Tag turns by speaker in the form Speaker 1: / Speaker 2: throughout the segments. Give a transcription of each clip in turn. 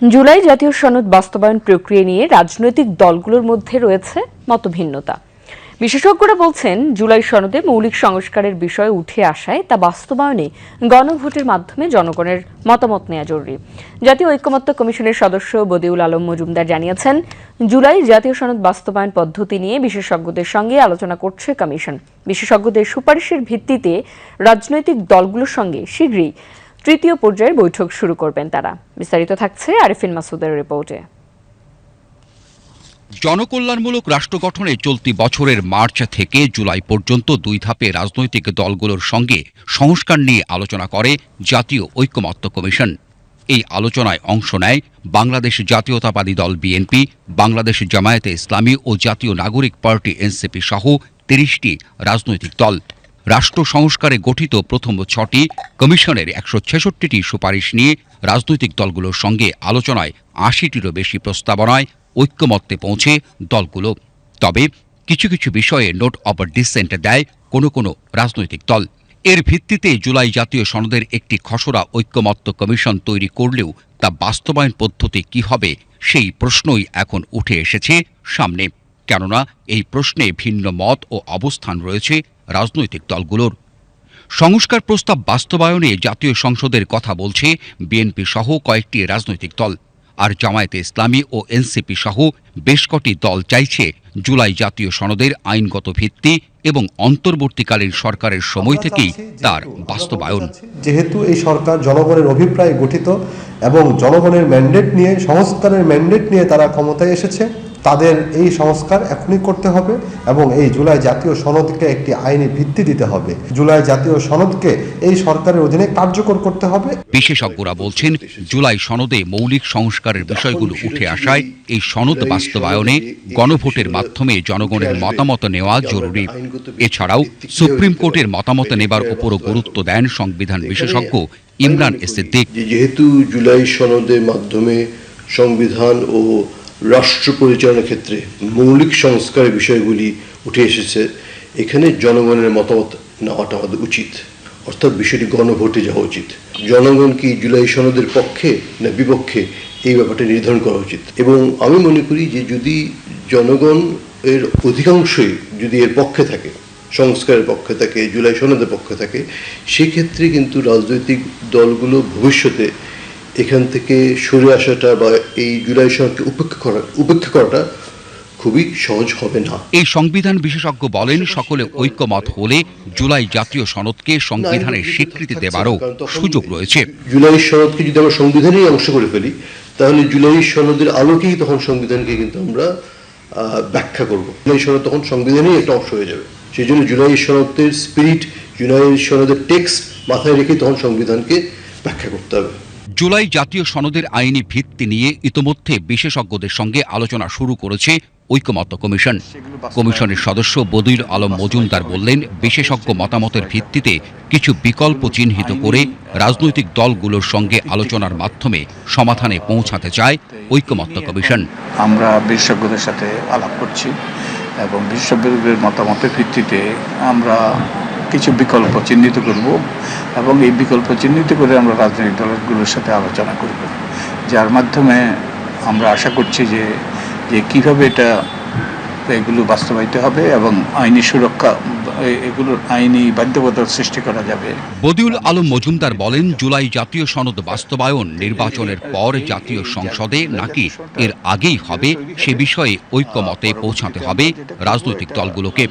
Speaker 1: জুলাই জাতীয় সনদ বাস্তবায়ন প্রক্রিয়া নিয়ে রাজনৈতিক দলগুলোর মধ্যে রয়েছে মতভিন্নতা। বিশেষজ্ঞরা বলছেন, জুলাই সনদে মৌলিক সংস্কারের বিষয় উঠে আসায় তা বাস্তবায়নে গণভোটের মাধ্যমে জনগণের মতামত নেওয়া জরুরি। জাতীয় ঐক্যমত্য কমিশনের সদস্য বদিউল আলম মজুমদার জানিয়েছেন, জুলাই জাতীয় সনদ বাস্তবায়ন পদ্ধতি নিয়ে বিশেষজ্ঞদের সঙ্গে আলোচনা করছে কমিশন। বিশেষজ্ঞদের সুপারিশের ভিত্তিতে রাজনৈতিক দলগুলোর সঙ্গে শীঘ্রই তৃতীয় পর্যায়ের বৈঠক শুরু করবেন তারা। বিস্তারিত থাকছে আরিফিন মাসুদের রিপোর্টে।
Speaker 2: জনকল্যাণমূলক রাষ্ট্র গঠনে চলতি বছরের মার্চ থেকে জুলাই পর্যন্ত দুই ধাপে রাজনৈতিক দলগুলোর সঙ্গে সংস্কার নিয়ে আলোচনা করে জাতীয় ঐক্যমত্য কমিশন। এই আলোচনায় অংশ নেয় বাংলাদেশ জাতীয়তাবাদী দল বিএনপি, বাংলাদেশ জামায়াতে ইসলামী ও জাতীয় নাগরিক পার্টি এনসিপি সহ তিরিশটি রাজনৈতিক দল। রাষ্ট্র সংস্কারে গঠিত প্রথম ছটি কমিশনের একশো ছেষট্টিটি সুপারিশ নিয়ে রাজনৈতিক দলগুলোর সঙ্গে আলোচনায় আশিটিরও বেশি প্রস্তাবনায় ঐক্যমত্যে পৌঁছে দলগুলো। তবে কিছু কিছু বিষয়ে নোট অব ডিসেন্ট দেয় কোনো কোনো রাজনৈতিক দল। এর ভিত্তিতে জুলাই জাতীয় সনদের একটি খসড়া ঐক্যমত্য কমিশন তৈরি করলেও তা বাস্তবায়ন পদ্ধতি কি হবে সেই প্রশ্নই এখন উঠে এসেছে সামনে। কেননা এই প্রশ্নে ভিন্ন মত ও অবস্থান রয়েছে রাজনৈতিক দলগুলোর। সংস্কার প্রস্তাব বাস্তবায়নে জাতীয় সংসদের কথা বলছে বিএনপি সহ কয়েকটি রাজনৈতিক দল। আর জামায়াতে ইসলামী ও এনসিপি সহ বেশ কটি দল চাইছে জুলাই জাতীয় সনদের আইনগত ভিত্তি এবং অন্তর্বর্তীকালীন সরকারের সময় থেকেই তার বাস্তবায়ন।
Speaker 3: যেহেতু এই সরকার জনগণের অভিপ্রায় গঠিত এবং জনগণের ম্যান্ডেট নিয়ে সংস্কারের ম্যান্ডেট নিয়ে তারা ক্ষমতায় এসেছে তাদের এই সংস্কার এখনই করতে হবে এবং এই জুলাই জাতীয় সনদকে একটি আইনি ভিত্তি দিতে হবে। জুলাই জাতীয় সনদকে এই সরকারের অধীনে কার্যকর করতে হবে।
Speaker 2: বিশেষজ্ঞরা বলছেন জুলাই সনদে মৌলিক সংস্কারের বিষয়গুলো উঠে আসায় এই সনদ বাস্তবায়নে গণভোটের মাধ্যমে জনগণের মতামত নেওয়া জরুরি। এছাড়াও সুপ্রিম কোর্টের মতামত নেবার উপরও গুরুত্ব দেন সংবিধান বিশেষজ্ঞ ইমরান এ সিদ্দিক।
Speaker 4: যে যেহেতু জুলাই সনদের মাধ্যমে সংবিধান ও রাষ্ট্র পরিচালনার ক্ষেত্রে মৌলিক সংস্কারের বিষয়গুলি উঠে এসেছে। এখানে জনগণের মতামত নেওয়াটা আমাদের উচিত। অর্থাৎ বিষয়টি গণভোটে যাওয়া উচিত। জনগণ কি জুলাই সনদের পক্ষে না বিপক্ষে এই ব্যাপারটা নির্ধারণ করা উচিত? এবং আমি মনে করি যে যদি জনগণ এর অধিকাংশই যদি এর পক্ষে থাকে, সংস্কারের পক্ষে থাকে, জুলাই সনদের পক্ষে থাকে, সেক্ষেত্রে কিন্তু রাজনৈতিক দলগুলো ভবিষ্যতে এখান থেকে সরে আসাটা বা এই জুলাই সনদকে উপেক্ষা করা উপেক্ষা করাটা খুবই সহজ হবে না।
Speaker 2: এই সংবিধান বিশেষজ্ঞ বলেন সকলে ঐক্যমত হলে জুলাই জাতীয় সনদকে সংবিধানের স্বীকৃতি দেবারও সুযোগ রয়েছে।
Speaker 4: জুলাই সনদকে যদি আমরা সংবিধানেই অংশ করে ফেলি তাহলে জুলাই সনদের আলোকেই তখন সংবিধানকে কিন্তু আমরা ব্যাখ্যা করব। জুলাই সনদ তখন সংবিধানেই একটা অংশ হয়ে যাবে। সেই জন্য জুলাই সনদের স্পিরিট জুলাই সনদের টেক্সট মাথায় রেখে তখন সংবিধানকে ব্যাখ্যা করতে হবে।
Speaker 2: জুলাই জাতীয় সনদের আইনি ভিত্তি নিয়ে ইতোমধ্যে বিশেষজ্ঞদের সঙ্গে আলোচনা শুরু করেছে ঐকমত্য কমিশন। কমিশনের সদস্য বদির আলম মজুমদার বললেন, বিশেষজ্ঞ মতামতের ভিত্তিতে কিছু বিকল্প চিহ্নিত করে রাজনৈতিক দলগুলোর সঙ্গে আলোচনার মাধ্যমে সমাধানে পৌঁছাতে চায় ঐকমত্য কমিশন।
Speaker 5: আমরা বিশেষজ্ঞদের সাথে আলাপ করছি এবং বিশেষজ্ঞদের মতামতের ভিত্তিতে আমরা কিছু বিকল্প চিহ্নিত করব এবং এই বিকল্প চিহ্নিত করে আমরা রাজনৈতিক দলগুলোর সাথে আলোচনা করব, যার মাধ্যমে আমরা আশা করছি যে যে কীভাবে এটা এগুলো বাস্তবায়িত হবে এবং আইনি সুরক্ষা এগুলোর আইনি বাধ্যবাধকতার সৃষ্টি করা যাবে।
Speaker 2: বদিউল আলম মজুমদার বলেন, জুলাই জাতীয় সনদ বাস্তবায়ন নির্বাচনের পর জাতীয় সংসদে নাকি এর আগেই হবে, সে বিষয়ে ঐক্যমতে পৌঁছাতে হবে রাজনৈতিক দলগুলোকে।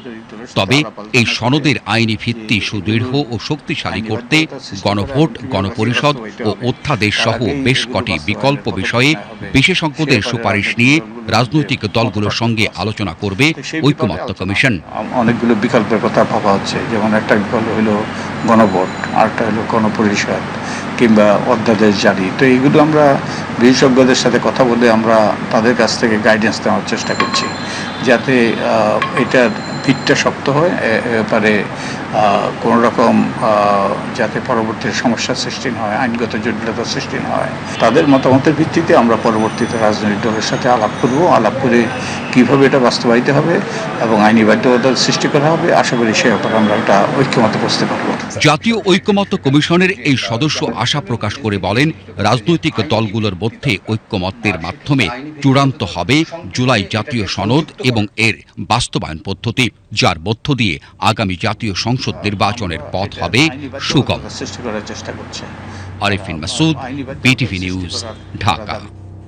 Speaker 2: তবে এই সনদের আইনি ভিত্তি সুদৃঢ় ও শক্তিশালী করতে গণভোট, গণপরিষদ ও অধ্যাদেশ সহ বেশ কটি বিকল্প বিষয়ে বিশেষজ্ঞদের সুপারিশ নিয়ে রাজনৈতিক দলগুলোর সঙ্গে আলোচনা করবে ঐক্যমত্য কমিশন।
Speaker 5: অনেকগুলো বিকল্পের কথা ভাবা হচ্ছে। যেমন একটা বিকল্প হলো গণভোট, আরেকটা হলো গণপরিষদ কিংবা অধ্যাদেশ জারি। তো এইগুলো আমরা বিশেষজ্ঞদের সাথে কথা বলে আমরা তাদের কাছ থেকে গাইডেন্স নেওয়ার চেষ্টা করছি। যাতে এটার ভিতটা শক্ত হয়, এ- এ ব্যাপারে কোনো রকম যাতে পরবর্তী সমস্যার সৃষ্টি না হয়, আইনগত জটিলতা সৃষ্টি না হয়। তাদের মতামতের ভিত্তিতে আমরা পরবর্তীতে রাজনৈতিক দলের সাথে আলাপ করব, আলাপ করে কীভাবে এটা বাস্তবায়িত হবে এবং আইনি বাধ্যবাধকতার সৃষ্টি করা হবে, আশা করি সে ব্যাপারে আমরা একটা ঐক্যমত বসতে পারব।
Speaker 2: জাতীয় ঐক্যমত্য কমিশনের এই সদস্য আশা প্রকাশ করে বলেন, রাজনৈতিক দলগুলোর মধ্যে ঐক্যমত্যের মাধ্যমে চূড়ান্ত হবে জুলাই জাতীয় সনদ এবং এর বাস্তবায়ন পদ্ধতি। যার মধ্য দিয়ে আগামী জাতীয় সংসদ নির্বাচনের পথ হবে সুগম।
Speaker 5: সৃষ্টি করার চেষ্টা করছে।
Speaker 2: Arifin Masud BTV news Dhaka.